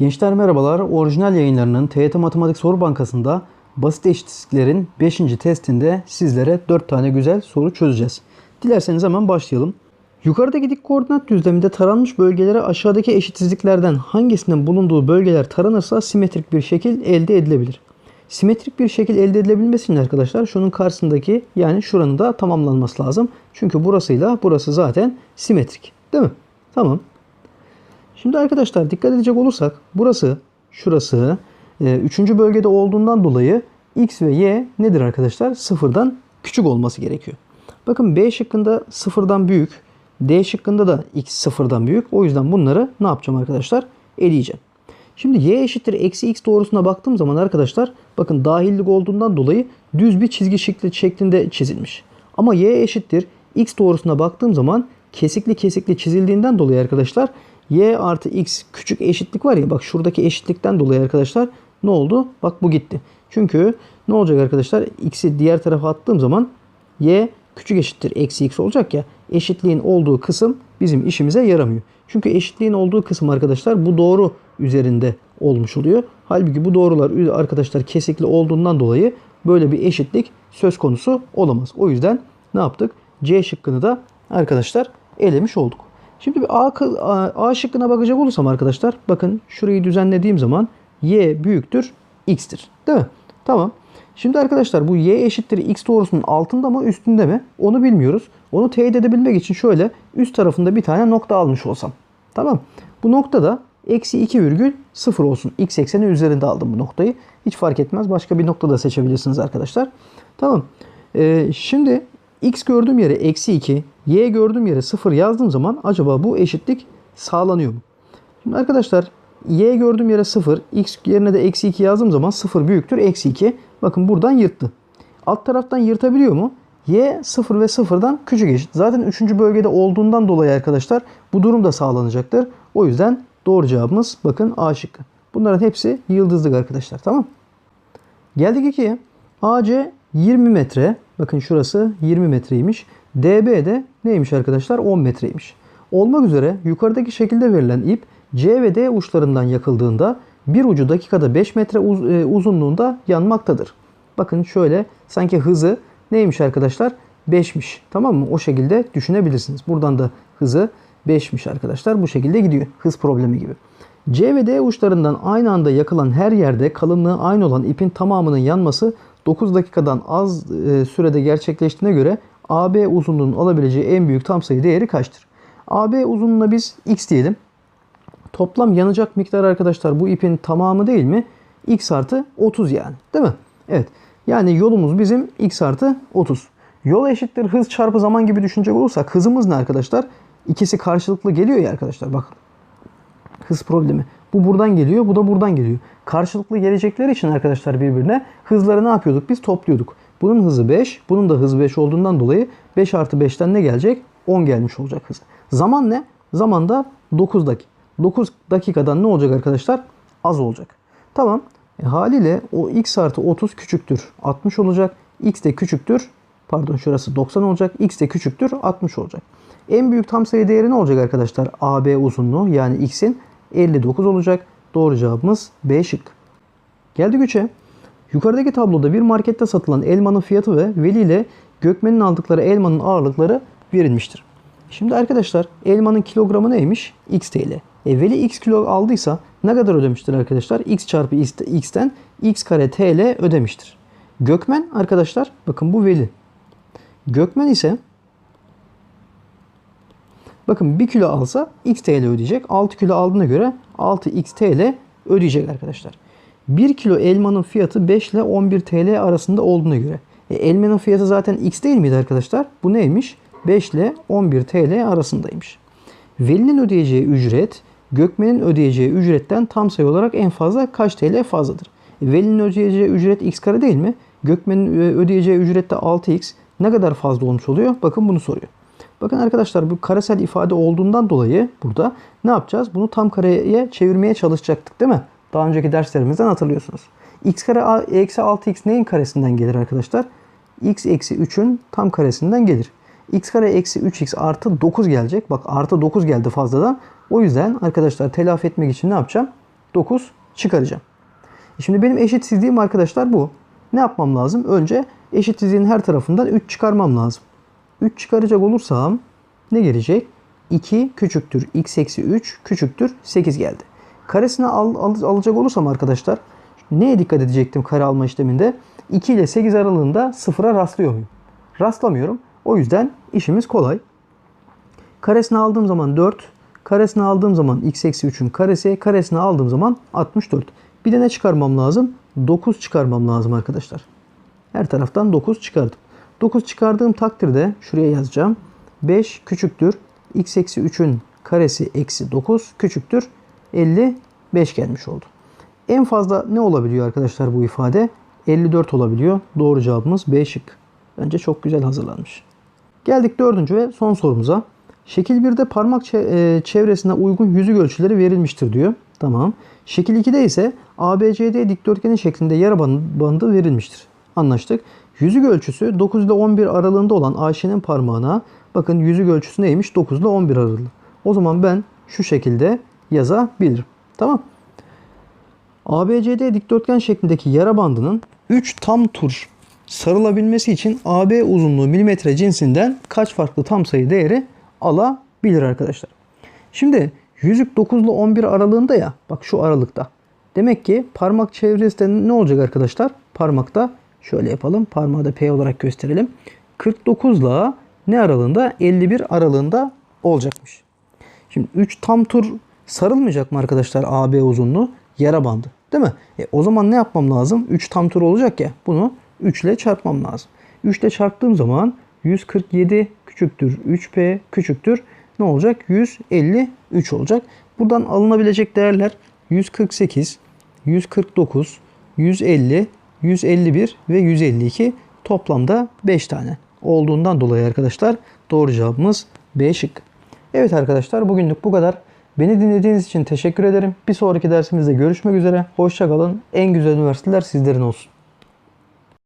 Gençler merhabalar. Orijinal yayınlarının TYT Matematik Soru Bankası'nda basit eşitsizliklerin 5. testinde sizlere 4 tane güzel soru çözeceğiz. Dilerseniz hemen başlayalım. Yukarıdaki dik koordinat düzleminde taranmış bölgelere aşağıdaki eşitsizliklerden hangisinin bulunduğu bölgeler taranırsa simetrik bir şekil elde edilebilir. Simetrik bir şekil elde edilebilmesi için arkadaşlar şunun karşısındaki yani şuranın da tamamlanması lazım. Çünkü burasıyla burası zaten simetrik. Değil mi? Tamam. Şimdi arkadaşlar dikkat edecek olursak burası, şurası, e, üçüncü bölgede olduğundan dolayı x ve y nedir arkadaşlar? Sıfırdan küçük olması gerekiyor. Bakın B şıkkında sıfırdan büyük, D şıkkında da x sıfırdan büyük. O yüzden bunları ne yapacağım arkadaşlar? Eleyeceğim. Şimdi y eşittir eksi x doğrusuna baktığım zaman arkadaşlar bakın dahillik olduğundan dolayı düz bir çizgi şekli şeklinde çizilmiş. Ama y eşittir x doğrusuna baktığım zaman kesikli kesikli çizildiğinden dolayı arkadaşlar y artı x küçük eşitlik var ya bak şuradaki eşitlikten dolayı arkadaşlar ne oldu? Bak bu gitti. Çünkü ne olacak arkadaşlar? x'i diğer tarafa attığım zaman y küçük eşittir eksi x olacak ya. Eşitliğin olduğu kısım bizim işimize yaramıyor. Çünkü eşitliğin olduğu kısım arkadaşlar bu doğru üzerinde olmuş oluyor. Halbuki bu doğrular arkadaşlar kesikli olduğundan dolayı böyle bir eşitlik söz konusu olamaz. O yüzden ne yaptık? C şıkkını da arkadaşlar elemiş olduk. Şimdi bir A, A, şıkkına bakacak olursam arkadaşlar bakın şurayı düzenlediğim zaman y büyüktür x'tir. Değil mi? Tamam. Şimdi arkadaşlar bu y eşittir x doğrusunun altında mı üstünde mi onu bilmiyoruz. Onu teyit edebilmek için şöyle üst tarafında bir tane nokta almış olsam. Tamam. Bu noktada eksi 2 virgül 0 olsun. X ekseni üzerinde aldım bu noktayı. Hiç fark etmez. Başka bir nokta da seçebilirsiniz arkadaşlar. Tamam. Ee, şimdi x gördüğüm yere eksi 2, y gördüğüm yere 0 yazdığım zaman acaba bu eşitlik sağlanıyor mu? Şimdi arkadaşlar y gördüğüm yere 0, x yerine de eksi 2 yazdığım zaman 0 büyüktür eksi 2. Bakın buradan yırttı. Alt taraftan yırtabiliyor mu? Y 0 ve 0'dan küçük eşit. Zaten 3. bölgede olduğundan dolayı arkadaşlar bu durum da sağlanacaktır. O yüzden doğru cevabımız bakın A şıkkı. Bunların hepsi yıldızlık arkadaşlar tamam Geldik 2'ye. AC 20 metre. Bakın şurası 20 metreymiş. DB de neymiş arkadaşlar? 10 metreymiş. Olmak üzere yukarıdaki şekilde verilen ip C ve D uçlarından yakıldığında bir ucu dakikada 5 metre uz e, uzunluğunda yanmaktadır. Bakın şöyle sanki hızı neymiş arkadaşlar? 5'miş. Tamam mı? O şekilde düşünebilirsiniz. Buradan da hızı 5'miş arkadaşlar. Bu şekilde gidiyor. Hız problemi gibi. C ve D uçlarından aynı anda yakılan her yerde kalınlığı aynı olan ipin tamamının yanması 9 dakikadan az e, sürede gerçekleştiğine göre AB uzunluğunun alabileceği en büyük tam sayı değeri kaçtır? AB uzunluğuna biz x diyelim. Toplam yanacak miktar arkadaşlar bu ipin tamamı değil mi? x artı 30 yani. Değil mi? Evet. Yani yolumuz bizim x artı 30. Yol eşittir hız çarpı zaman gibi düşünecek olursak hızımız ne arkadaşlar? İkisi karşılıklı geliyor ya arkadaşlar bakın. Hız problemi. Bu buradan geliyor, bu da buradan geliyor. Karşılıklı gelecekleri için arkadaşlar birbirine hızları ne yapıyorduk? Biz topluyorduk. Bunun hızı 5, bunun da hızı 5 olduğundan dolayı 5 artı 5'ten ne gelecek? 10 gelmiş olacak hız. Zaman ne? Zaman da 9 dakika. 9 dakikadan ne olacak arkadaşlar? Az olacak. Tamam. E, haliyle o x artı 30 küçüktür. 60 olacak. x de küçüktür. Pardon şurası 90 olacak. x de küçüktür. 60 olacak. En büyük tam sayı değeri ne olacak arkadaşlar? AB uzunluğu yani x'in 59 olacak. Doğru cevabımız B şık. Geldik 3'e. Yukarıdaki tabloda bir markette satılan elmanın fiyatı ve Veli ile Gökmen'in aldıkları elmanın ağırlıkları verilmiştir. Şimdi arkadaşlar elmanın kilogramı neymiş? X TL. E, Veli X kilo aldıysa ne kadar ödemiştir arkadaşlar? X çarpı X'ten X kare TL ödemiştir. Gökmen arkadaşlar bakın bu Veli. Gökmen ise bakın 1 kilo alsa X TL ödeyecek. 6 kilo aldığına göre 6X TL ödeyecek arkadaşlar. 1 kilo elmanın fiyatı 5 ile 11 TL arasında olduğuna göre. E, elmanın fiyatı zaten X değil miydi arkadaşlar? Bu neymiş? 5 ile 11 TL arasındaymış. Veli'nin ödeyeceği ücret Gökmen'in ödeyeceği ücretten tam sayı olarak en fazla kaç TL fazladır? E, Veli'nin ödeyeceği ücret x kare değil mi? Gökmen'in e, ödeyeceği ücret de 6x. Ne kadar fazla olmuş oluyor? Bakın bunu soruyor. Bakın arkadaşlar bu karesel ifade olduğundan dolayı burada ne yapacağız? Bunu tam kareye çevirmeye çalışacaktık değil mi? Daha önceki derslerimizden hatırlıyorsunuz. x kare eksi 6x neyin karesinden gelir arkadaşlar? x eksi 3'ün tam karesinden gelir. x kare eksi 3x artı 9 gelecek. Bak artı 9 geldi fazladan. O yüzden arkadaşlar telafi etmek için ne yapacağım? 9 çıkaracağım. E Şimdi benim eşitsizliğim arkadaşlar bu. Ne yapmam lazım? Önce eşitsizliğin her tarafından 3 çıkarmam lazım. 3 çıkaracak olursam ne gelecek? 2 küçüktür x eksi 3 küçüktür 8 geldi. Karesini al, al- alacak olursam arkadaşlar neye dikkat edecektim kare alma işleminde? 2 ile 8 aralığında sıfıra rastlıyor muyum? Rastlamıyorum. O yüzden işimiz kolay. Karesini aldığım zaman 4. Karesini aldığım zaman x eksi 3'ün karesi. Karesini aldığım zaman 64. Bir de ne çıkarmam lazım? 9 çıkarmam lazım arkadaşlar. Her taraftan 9 çıkardım. 9 çıkardığım takdirde şuraya yazacağım. 5 küçüktür. x eksi 3'ün karesi eksi 9 küçüktür. 55 gelmiş oldu. En fazla ne olabiliyor arkadaşlar bu ifade? 54 olabiliyor. Doğru cevabımız B şık. Bence çok güzel hazırlanmış. Geldik dördüncü ve son sorumuza. Şekil 1'de parmak e, çevresine uygun yüzük ölçüleri verilmiştir diyor. Tamam. Şekil 2'de ise ABCD dikdörtgeni şeklinde yara ban- bandı verilmiştir. Anlaştık. Yüzük ölçüsü 9 ile 11 aralığında olan Ayşe'nin parmağına bakın yüzük ölçüsü neymiş? 9 ile 11 aralığı. O zaman ben şu şekilde yazabilirim. Tamam. ABCD dikdörtgen şeklindeki yara bandının 3 tam tur sarılabilmesi için AB uzunluğu milimetre cinsinden kaç farklı tam sayı değeri alabilir arkadaşlar. Şimdi yüzük 9 ile 11 aralığında ya bak şu aralıkta. Demek ki parmak çevresinde ne olacak arkadaşlar? Parmakta şöyle yapalım. Parmağı da P olarak gösterelim. 49 ile ne aralığında? 51 aralığında olacakmış. Şimdi 3 tam tur sarılmayacak mı arkadaşlar AB uzunluğu? Yara bandı. Değil mi? E, o zaman ne yapmam lazım? 3 tam tur olacak ya. Bunu 3 ile çarpmam lazım. 3 ile çarptığım zaman 147 küçüktür 3P küçüktür. Ne olacak? 153 olacak. Buradan alınabilecek değerler 148, 149, 150, 151 ve 152 toplamda 5 tane olduğundan dolayı arkadaşlar doğru cevabımız B şık. Evet arkadaşlar bugünlük bu kadar. Beni dinlediğiniz için teşekkür ederim. Bir sonraki dersimizde görüşmek üzere. Hoşçakalın. En güzel üniversiteler sizlerin olsun.